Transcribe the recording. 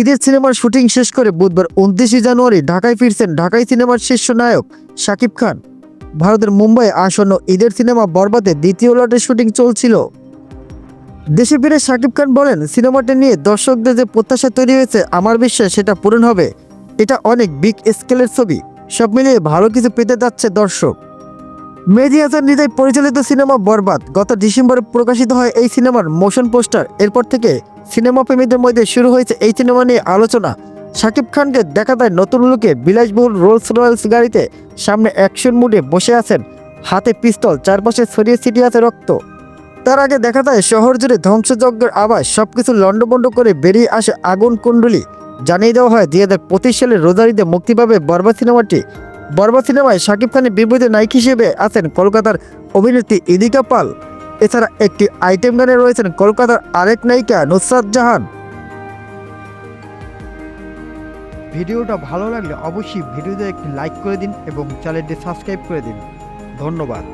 ঈদের সিনেমার শুটিং শেষ করে বুধবার উনত্রিশে জানুয়ারি ঢাকায় ফিরছেন ঢাকাই সিনেমার শীর্ষ নায়ক শাকিব খান। ভারতের মুম্বাই আসন্ন ঈদের সিনেমা বরবাদে দ্বিতীয় লটের শুটিং চলছিল। দেশে ফিরে শাকিব খান বলেন, সিনেমাটি নিয়ে দর্শকদের যে প্রত্যাশা তৈরি হয়েছে, আমার বিশ্বাস সেটা পূরণ হবে। এটা অনেক বিগ স্কেলের ছবি। সব মিলিয়ে ভালো কিছু পেতে যাচ্ছে দর্শক। মেহেদি হাসান হৃদয় পরিচালিত সিনেমা বরবাদ গত ডিসেম্বরে প্রকাশিত হয় এই সিনেমার মোশন পোস্টার। এরপর থেকে সিনেমা প্রেমীদের মধ্যে শুরু হয়েছে এই সিনেমা নিয়ে আলোচনা। শাকিব খানকে দেখা যায় নতুন লুকে বিলাসবহুল রোলস রয়েলস গাড়িতে সামনে অ্যাকশন মুডে বসে আছেন। হাতে পিস্তল, চারপাশে ছড়িয়ে ছিটিয়ে আছে রক্ত। তার আগে দেখা যায় শহর জুড়ে ধ্বংসযজ্ঞের আবাস সবকিছু লণ্ডভণ্ড করে বেরিয়ে আসে আগুন কুণ্ডলি। জানিয়ে দেওয়া হয় দুই হাজার পঁচিশ সালের রোজারিতে মুক্তি পাবে বরবাদ সিনেমাটি। বরবাদ সিনেমায় শাকিব খানের বিপরীতে নায়ক হিসেবে আছেন কলকাতার অভিনেত্রী ইদিকা পাল। এছাড়া একটি আইটেম গানে রয়েছেন কলকাতার আরেক নায়িকা নুসরাত জাহান। ভিডিওটা ভালো লাগলে অবশ্যই ভিডিওতে একটি লাইক করে দিন এবং চ্যানেলটি সাবস্ক্রাইব করে দিন। ধন্যবাদ।